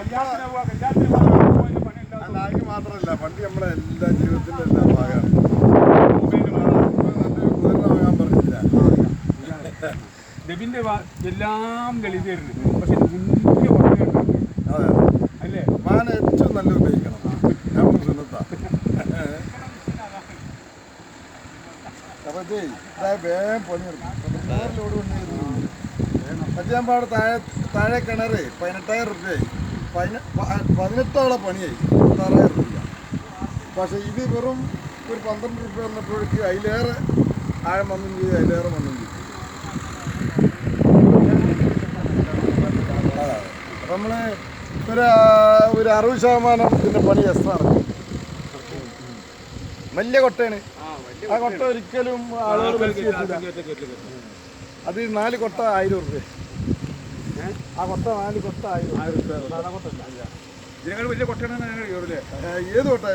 കല്യാണത്തിന് പോവാ നായിക്ക് മാത്രമല്ല പണ്ട് നമ്മളെ എല്ലാ ജീവിതത്തിന്റെ എല്ലാ ഭാഗമാണ്. പറഞ്ഞില്ല എല്ലാം ഏറ്റവും നല്ല ഉപയോഗിക്കണം. ഞാൻ പണിയെടുക്കും. താഴെ കിണറ് പതിനെട്ടായിരം റുപ്യ പതിനെട്ടോളം പണിയായി. പത്താറായിരം രൂപ പക്ഷെ ഇത് വെറും ഒരു പന്ത്രണ്ട് രൂപ വന്നപ്പോഴേക്ക് അതിലേറെ ആഴം വന്നും ചെയ്തു അതിലേറെ വന്നും ചെയ്തു. നമ്മൾ ഒരു ഒരു അറുപത് ശതമാനം ഇതിന്റെ പണി എക്സ്ട്രാ വലിയ കൊട്ടയാണ്. ആ കൊട്ട ഒരിക്കലും ആളുകൾ. അത് നാല് കൊട്ട ആയിരം റുപ്യ ആ നാല് അല്ല. ഇതിനേക്കാൾ വലിയ കൊട്ടയാണ് ഞങ്ങൾ കയറില്ലേ ഏത് കൊട്ട